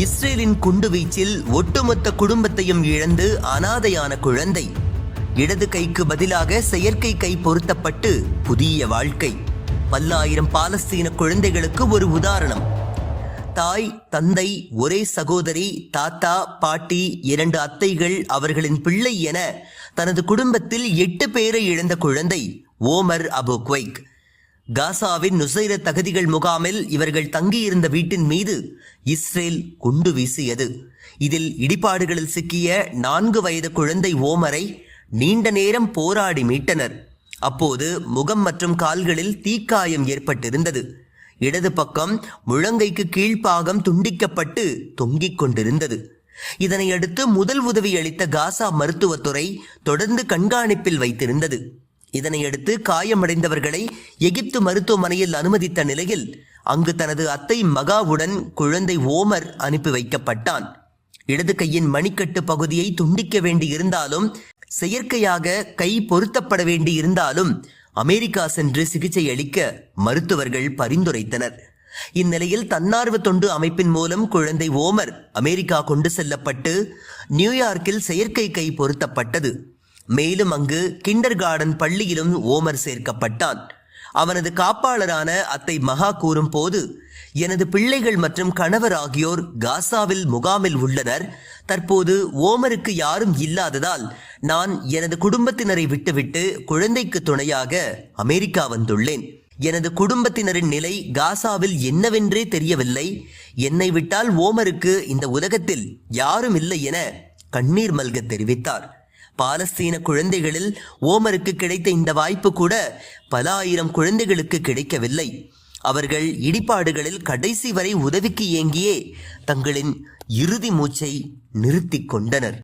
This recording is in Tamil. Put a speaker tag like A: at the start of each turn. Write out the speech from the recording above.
A: இஸ்ரேலின் குண்டுவீச்சில் ஒட்டுமொத்த குடும்பத்தையும் இழந்து அனாதையான குழந்தை. இடது கைக்கு பதிலாக செயற்கை கை பொருத்தப்பட்டு புதிய வாழ்க்கை. பல்லாயிரம் பாலஸ்தீன குழந்தைகளுக்கு ஒரு உதாரணம். தாய் தந்தை ஒரே சகோதரி தாத்தா பாட்டி இரண்டு அத்தைகள் அவர்களின் பிள்ளை என தனது குடும்பத்தில் எட்டு பேரை இழந்த குழந்தை ஓமர் அபு குவைக். காசாவின் நுசைர தகுதிகள் முகாமில் இவர்கள் தங்கியிருந்த வீட்டின் மீது இஸ்ரேல் குண்டு வீசியது. இதில் இடிபாடுகளில் சிக்கிய நான்கு வயது குழந்தை ஓமரை நீண்ட நேரம் போராடி மீட்டனர். அப்போது முகம் மற்றும் கால்களில் தீக்காயம் ஏற்பட்டிருந்தது. இடது பக்கம் முழங்கைக்கு கீழ்ப்பாகம் துண்டிக்கப்பட்டு தொங்கிக் கொண்டிருந்தது. இதனையடுத்து முதல் உதவி அளித்த காசா மருத்துவத்துறை தொடர்ந்து கண்காணிப்பில் வைத்திருந்தது. இதனையடுத்து காயமடைந்தவர்களை எகிப்து மருத்துவமனையில் அனுமதித்த நிலையில் அங்கு தனது அத்தை மகாவுடன் குழந்தை ஓமர் அனுப்பி வைக்கப்பட்டான். இடது கையின் மணிக்கட்டு பகுதியை துண்டிக்க வேண்டியிருந்தாலும் செயற்கையாக கை பொருத்தப்பட வேண்டியிருந்தாலும் அமெரிக்கா சென்று சிகிச்சை அளிக்க மருத்துவர்கள் பரிந்துரைத்தனர். இந்நிலையில் தன்னார்வ தொண்டு அமைப்பின் மூலம் குழந்தை ஓமர் அமெரிக்கா கொண்டு செல்லப்பட்டு நியூயார்க்கில் செயற்கை கை பொருத்தப்பட்டது. மேலும் அங்கு கிண்டர் கார்டன் பள்ளியிலும் ஓமர் சேர்க்கப்பட்டான். அவனது காப்பாளரான அத்தை மகா கூறும் போது எனது பிள்ளைகள் மற்றும் கணவர் ஆகியோர் காசாவில் முகாமில் உள்ளனர். தற்போது ஓமருக்கு யாரும் இல்லாததால் நான் எனது குடும்பத்தினரை விட்டுவிட்டு குழந்தைக்கு துணையாக அமெரிக்கா வந்துள்ளேன். எனது குடும்பத்தினரின் நிலை காசாவில் என்னவென்றே தெரியவில்லை. என்னை விட்டால் ஓமருக்கு இந்த உலகத்தில் யாரும் இல்லை என கண்ணீர் மல்க தெரிவித்தார். பாலஸ்தீன குழந்தைகளில் ஓமருக்கு கிடைத்த இந்த வாய்ப்பு கூட பல ஆயிரம் குழந்தைகளுக்கு கிடைக்கவில்லை. அவர்கள் இடிபாடுகளில் கடைசி வரை உதவிக்கு ஏங்கியே தங்களின் இறுதி மூச்சை நிறுத்தி கொண்டனர்.